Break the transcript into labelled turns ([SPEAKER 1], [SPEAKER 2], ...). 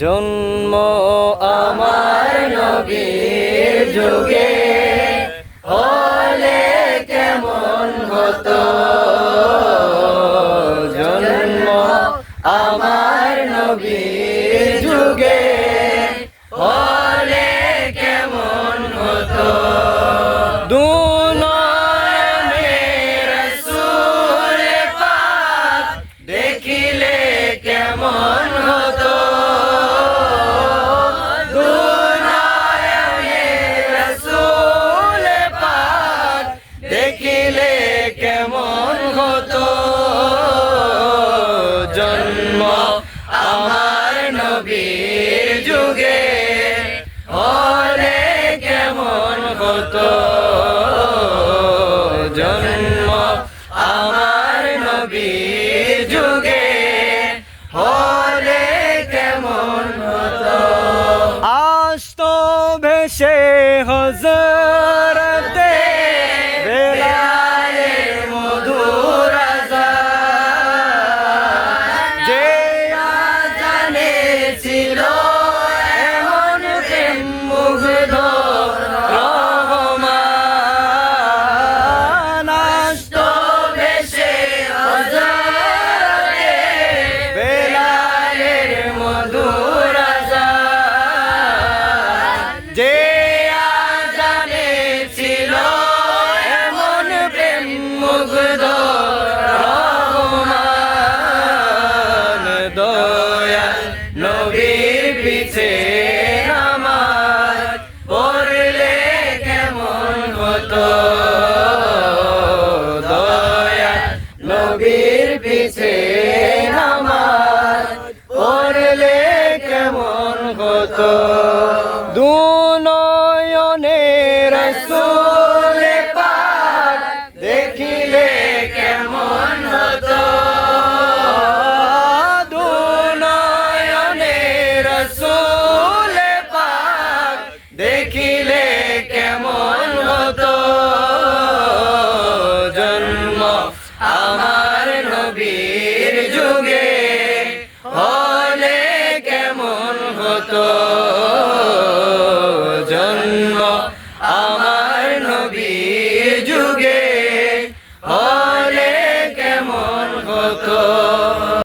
[SPEAKER 1] জন্ম আমার নবী যুগে। যুগে হলে কেমন কত জন্ম আমার নবী যুগে হলে কেমন কত আস্ত ভেসে হজর দিছে আমার। পড়লে কেমন হতো? দুনয়নের সুলে পার দেখিলে কেমন হতো? দুনয়নের সুলে পার দেখিলে কেমন Santo